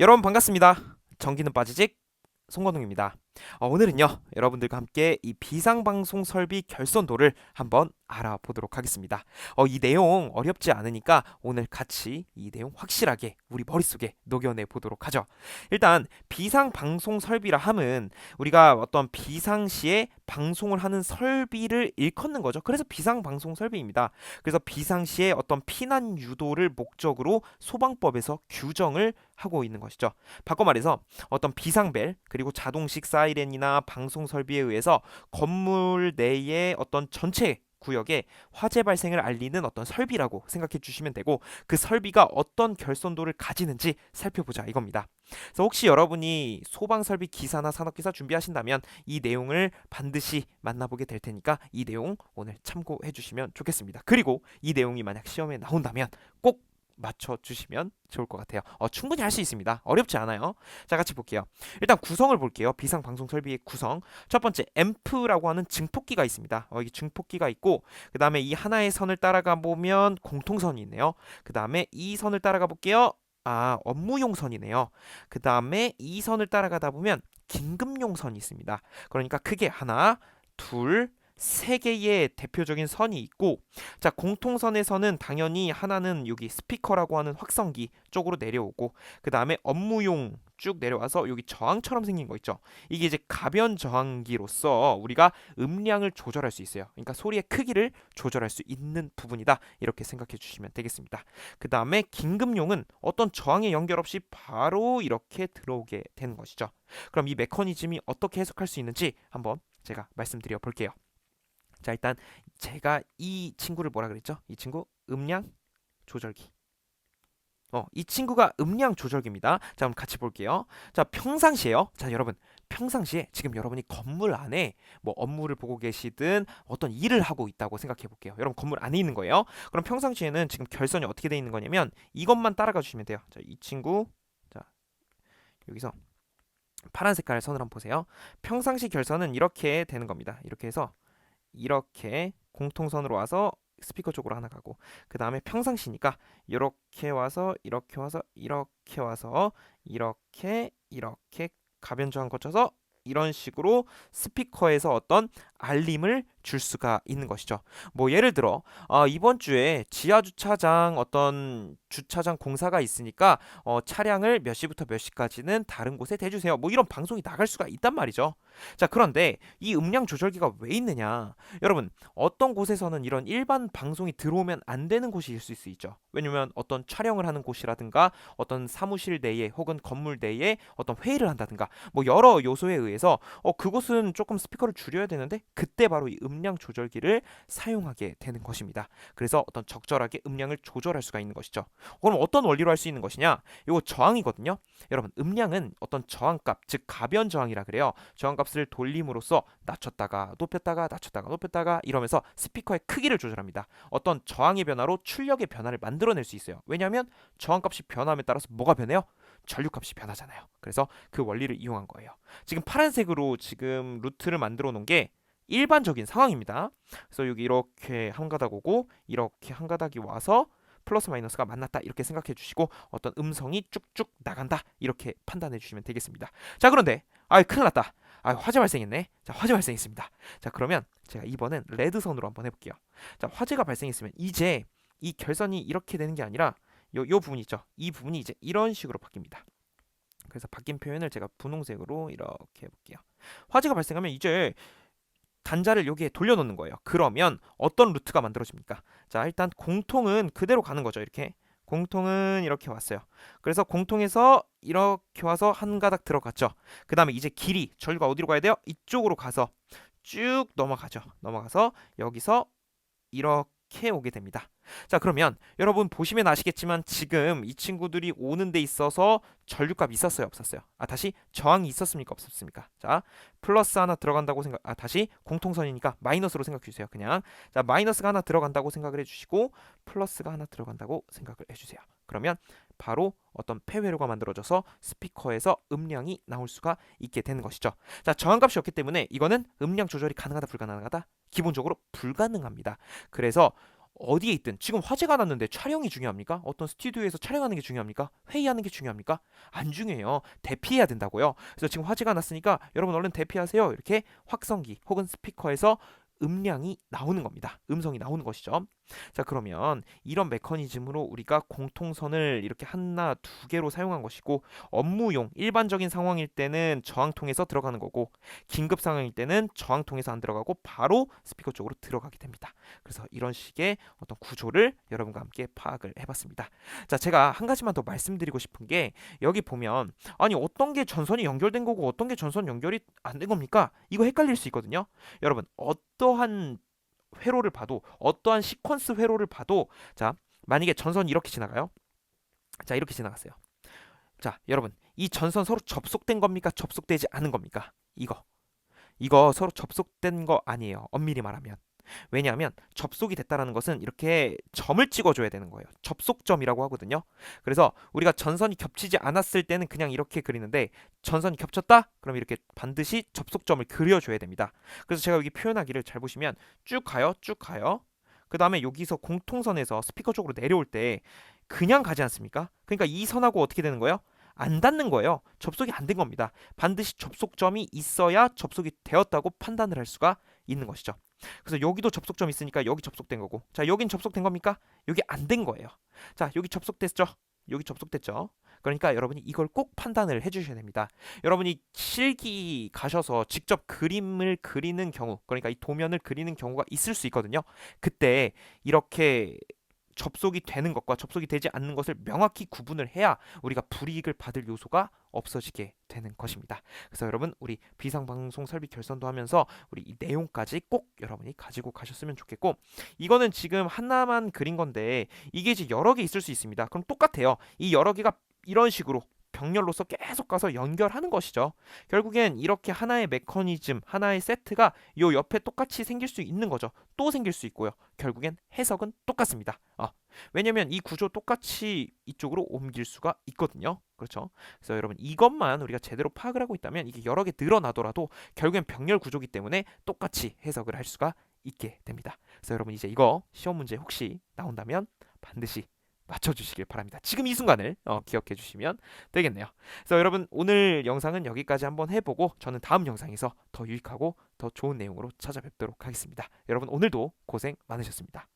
여러분 반갑습니다. 전기는 빠지직 송건웅입니다. 어, 오늘은요 여러분들과 함께 이 비상방송 설비 결선도를 한번 알아보도록 하겠습니다. 어, 이 내용 어렵지 않으니까 오늘 같이 이 내용 확실하게 우리 머릿속에 녹여내 보도록 하죠. 일단 비상방송 설비라 함은 우리가 어떤 비상시에 방송을 하는 설비를 일컫는 거죠. 그래서 비상방송 설비입니다. 그래서 비상시에 어떤 피난 유도를 목적으로 소방법에서 규정을 하고 있는 것이죠. 바꿔 말해서 어떤 비상벨 그리고 자동식 사 이렌이나 방송 설비에 의해서 건물 내의 어떤 전체 구역에 화재 발생을 알리는 어떤 설비라고 생각해 주시면 되고 그 설비가 어떤 결선도를 가지는지 살펴보자 이겁니다. 그래서 혹시 여러분이 소방 설비 기사나 산업 기사 준비하신다면 이 내용을 반드시 만나보게 될 테니까 이 내용 오늘 참고해 주시면 좋겠습니다. 그리고 이 내용이 만약 시험에 나온다면 꼭 맞춰 주시면 좋을 것 같아요. 어, 충분히 할 수 있습니다. 어렵지 않아요. 자, 같이 볼게요. 일단 구성을 볼게요. 비상 방송 설비의 구성. 첫 번째 앰프라고 하는 증폭기가 있습니다. 어, 이 증폭기가 있고 그 다음에 이 하나의 선을 따라가 보면 공통선이 있네요. 그 다음에 이 선을 따라가 볼게요. 아, 업무용 선이네요. 그 다음에 이 선을 따라가다 보면 긴급용 선이 있습니다. 그러니까 크게 하나, 둘, 세 개의 대표적인 선이 있고 자 공통선에서는 당연히 하나는 여기 스피커라고 하는 확성기 쪽으로 내려오고 그 다음에 업무용 쭉 내려와서 여기 저항처럼 생긴 거 있죠? 이게 이제 가변 저항기로서 우리가 음량을 조절할 수 있어요. 그러니까 소리의 크기를 조절할 수 있는 부분이다. 이렇게 생각해 주시면 되겠습니다. 그 다음에 긴급용은 어떤 저항에 연결 없이 바로 이렇게 들어오게 되는 것이죠. 그럼 이 메커니즘이 어떻게 해석할 수 있는지 한번 제가 말씀드려 볼게요 자 일단 제가 이 친구를 뭐라 그랬죠? 이 친구 음량 조절기. 어, 이 친구가 음량 조절기입니다. 자, 그럼 같이 볼게요. 자, 평상시에요. 자, 여러분, 평상시에 지금 여러분이 건물 안에 뭐 업무를 보고 계시든 어떤 일을 하고 있다고 생각해 볼게요. 여러분 건물 안에 있는 거예요. 그럼 평상시에는 지금 결선이 어떻게 돼 있는 거냐면 이것만 따라가 주시면 돼요. 자, 이 친구. 자, 여기서 파란 색깔 선을 한번 보세요. 평상시 결선은 이렇게 되는 겁니다. 이렇게 해서 이렇게 공통선으로 와서 스피커 쪽으로 하나 가고 그 다음에 평상시니까 이렇게 와서 이렇게 와서 이렇게 와서 이렇게 이렇게 가변 저항 거쳐서 이런 식으로 스피커에서 어떤 알림을 줄 수가 있는 것이죠. 뭐 예를 들어 어, 이번 주에 지하 주차장 어떤 주차장 공사가 있으니까 어, 차량을 몇 시부터 몇 시까지는 다른 곳에 대주세요. 뭐 이런 방송이 나갈 수가 있단 말이죠. 자 그런데 이 음량 조절기가 왜 있느냐? 여러분 어떤 곳에서는 이런 일반 방송이 들어오면 안 되는 곳이 있을 수 있죠. 왜냐면 어떤 촬영을 하는 곳이라든가 어떤 사무실 내에 혹은 건물 내에 어떤 회의를 한다든가 뭐 여러 요소에 의해서 어 그곳은 조금 스피커를 줄여야 되는데 그때 바로 이 음량 조절기를 사용하게 되는 것입니다. 그래서 어떤 적절하게 음량을 조절할 수가 있는 것이죠. 그럼 어떤 원리로 할 수 있는 것이냐? 이거 저항이거든요. 여러분 음량은 어떤 저항값 즉 가변 저항이라 그래요. 저항값을 돌림으로써 낮췄다가 높였다가 낮췄다가 높였다가 이러면서 스피커의 크기를 조절합니다. 어떤 저항의 변화로 출력의 변화를 만들어낼 수 있어요. 왜냐하면 저항값이 변함에 따라서 뭐가 변해요? 전류값이 변하잖아요. 그래서 그 원리를 이용한 거예요. 지금 파란색으로 지금 루트를 만들어 놓은 게 일반적인 상황입니다. 그래서 여기 이렇게 한 가닥 오고 이렇게 한 가닥이 와서 플러스 마이너스가 만났다 이렇게 생각해 주시고 어떤 음성이 쭉쭉 나간다 이렇게 판단해 주시면 되겠습니다. 자 그런데 아 큰일 났다. 아 화재 발생했네. 자 화재 발생했습니다. 자 그러면 제가 이번엔 레드 선으로 한번 해볼게요. 자 화재가 발생했으면 이제 이 결선이 이렇게 되는 게 아니라 요, 요 부분 있죠. 이 부분이 이제 이런 식으로 바뀝니다. 그래서 바뀐 표현을 제가 분홍색으로 이렇게 해볼게요. 화재가 발생하면 이제 단자를 여기에 돌려놓는 거예요. 그러면 어떤 루트가 만들어집니까? 자, 일단 공통은 그대로 가는 거죠. 이렇게. 공통은 이렇게 왔어요. 그래서 공통에서 이렇게 와서 한 가닥 들어갔죠. 그 다음에 이제 길이, 전류가 어디로 가야 돼요? 이쪽으로 가서 쭉 넘어가죠. 넘어가서 여기서 이렇게 오게 됩니다. 자, 그러면 여러분 보시면 아시겠지만 지금 이 친구들이 오는 데 있어서 전류값 있었어요, 없었어요? 아, 다시 저항이 있었습니까, 없었습니까? 자, 플러스 하나 들어간다고 생각 아, 다시 공통선이니까 마이너스로 생각해 주세요. 그냥. 자, 마이너스가 하나 들어간다고 생각을 해 주시고 플러스가 하나 들어간다고 생각을 해 주세요. 그러면 바로 어떤 폐회로가 만들어져서 스피커에서 음량이 나올 수가 있게 되는 것이죠. 자, 저항값이 없기 때문에 이거는 음량 조절이 가능하다 불가능하다? 기본적으로 불가능합니다. 그래서 어디에 있든 지금 화재가 났는데 촬영이 중요합니까? 어떤 스튜디오에서 촬영하는 게 중요합니까? 회의하는 게 중요합니까? 안 중요해요. 대피해야 된다고요. 그래서 지금 화재가 났으니까 여러분 얼른 대피하세요. 이렇게 확성기 혹은 스피커에서 음량이 나오는 겁니다. 음성이 나오는 것이죠. 자, 그러면 이런 메커니즘으로 우리가 공통선을 이렇게 하나, 두 개로 사용한 것이고 업무용 일반적인 상황일 때는 저항통에서 들어가는 거고 긴급 상황일 때는 저항통에서 안 들어가고 바로 스피커 쪽으로 들어가게 됩니다. 그래서 이런 식의 어떤 구조를 여러분과 함께 파악을 해봤습니다. 자, 제가 한 가지만 더 말씀드리고 싶은 게 여기 보면 아니 어떤 게 전선이 연결된 거고 어떤 게 전선 연결이 안 된 겁니까? 이거 헷갈릴 수 있거든요. 여러분 어떠한 회로를 봐도 어떠한 시퀀스 회로를 봐도 자 만약에 전선이 이렇게 지나가요. 자 이렇게 지나갔어요. 자 여러분 이 전선 서로 접속된 겁니까? 접속되지 않은 겁니까? 이거 이거 서로 접속된 거 아니에요. 엄밀히 말하면. 왜냐하면 접속이 됐다라는 것은 이렇게 점을 찍어줘야 되는 거예요. 접속점이라고 하거든요. 그래서 우리가 전선이 겹치지 않았을 때는 그냥 이렇게 그리는데 전선이 겹쳤다? 그럼 이렇게 반드시 접속점을 그려줘야 됩니다. 그래서 제가 여기 표현하기를 잘 보시면 쭉 가요, 쭉 가요. 그 다음에 여기서 공통선에서 스피커 쪽으로 내려올 때 그냥 가지 않습니까? 그러니까 이 선하고 어떻게 되는 거예요? 안 닿는 거예요. 접속이 안 된 겁니다. 반드시 접속점이 있어야 접속이 되었다고 판단을 할 수가 있는 것이죠. 그래서 여기도 접속점 있으니까 여기 접속된 거고 자 여긴 접속된 겁니까? 여기 안 된 거예요. 자 여기 접속됐죠? 여기 접속됐죠? 그러니까 여러분이 이걸 꼭 판단을 해주셔야 됩니다. 여러분이 실기 가셔서 직접 그림을 그리는 경우, 그러니까 이 도면을 그리는 경우가 있을 수 있거든요. 그때 이렇게 접속이 되는 것과 접속이 되지 않는 것을 명확히 구분을 해야 우리가 불이익을 받을 요소가 없어지게 되는 것입니다. 그래서 여러분 우리 비상방송 설비 결선도 하면서 우리 이 내용까지 꼭 여러분이 가지고 가셨으면 좋겠고 이거는 지금 하나만 그린 건데 이게 이제 여러 개 있을 수 있습니다. 그럼 똑같아요. 이 여러 개가 이런 식으로 병렬로서 계속 가서 연결하는 것이죠. 결국엔 이렇게 하나의 메커니즘, 하나의 세트가 요 옆에 똑같이 생길 수 있는 거죠. 또 생길 수 있고요. 결국엔 해석은 똑같습니다. 어, 왜냐면 이 구조 똑같이 이쪽으로 옮길 수가 있거든요. 그렇죠? 그래서 여러분 이것만 우리가 제대로 파악을 하고 있다면 이게 여러 개 늘어나더라도 결국엔 병렬 구조기 때문에 똑같이 해석을 할 수가 있게 됩니다. 그래서 여러분 이제 이거 시험 문제 혹시 나온다면 반드시 맞춰주시길 바랍니다. 지금 이 순간을 어, 기억해 주시면 되겠네요. 그래서 여러분 오늘 영상은 여기까지 한번 해보고 저는 다음 영상에서 더 유익하고 더 좋은 내용으로 찾아뵙도록 하겠습니다. 여러분 오늘도 고생 많으셨습니다.